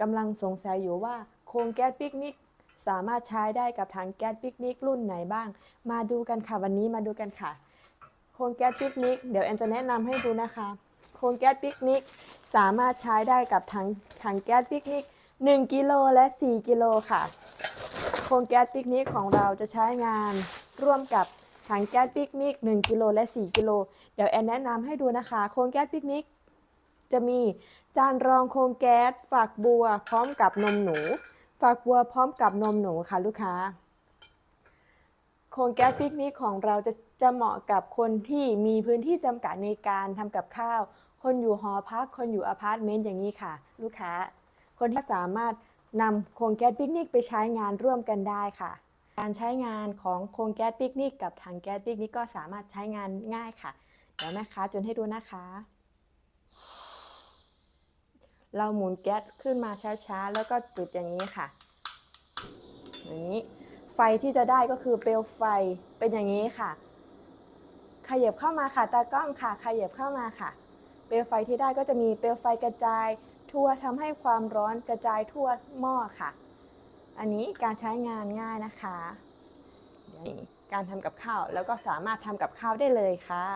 กำลังสงสัยอยู่ว่าโครงแก๊สปิกนิกสามารถใช้ได้กับถังแก๊สปิกนิกรุ่นไหนบ้าง มาดูกันค่ะวันนี้มาดูกันค่ะ โครงแก๊สปิกนิกเดี๋ยวแอนจะแนะนำให้ดูนะคะ โครงแก๊สปิกนิกสามารถใช้ได้กับถังถังแก๊สปิกนิก1กิโลและ 4 กิโลค่ะ โครงแก๊สปิกนิกของเราจะใช้งานร่วมกับถังแก๊สปิกนิก1กิโลและ 4 กิโล เดี๋ยวแอนแนะนำให้ดูนะคะ โครงแก๊สปิกนิก จะมีจานรองโครงแก๊สฝักบัวพร้อมกับนมหนู ฝักบัวพร้อมกับนมหนูค่ะลูกค้า โครงแก๊สปิกนิกของเราจะจะเหมาะกับคนที่มีพื้นที่จำกัดในการทำกับข้าว คนอยู่หอพัก คนอยู่อพาร์ตเมนต์อย่างนี้ค่ะ ลูกค้า คนที่สามารถนำโครงแก๊สปิกนิกไปใช้งานร่วมกันได้ค่ะ การใช้งานของโครงแก๊สปิกนิกกับถังแก๊สปิกนิกก็สามารถใช้งานง่ายค่ะ เดี๋ยวนะคะจนให้ดูนะคะ เราหมุนแก๊สขึ้นมาช้าๆ แล้วก็จุดอย่างนี้ค่ะอย่างนี้ไฟที่จะได้ก็คือเปลวไฟเป็นอย่างนี้ค่ะ ขยับเข้ามาค่ะตากล้องค่ะ ขยับเข้ามาค่ะ เปลวไฟที่ได้ก็จะมีเปลวไฟกระจาย ทั่วทำให้ความร้อนกระจายทั่วหม้อค่ะ อันนี้การใช้งานง่ายนะคะการทำกับข้าวแล้วก็สามารถทำกับข้าวได้เลยค่ะ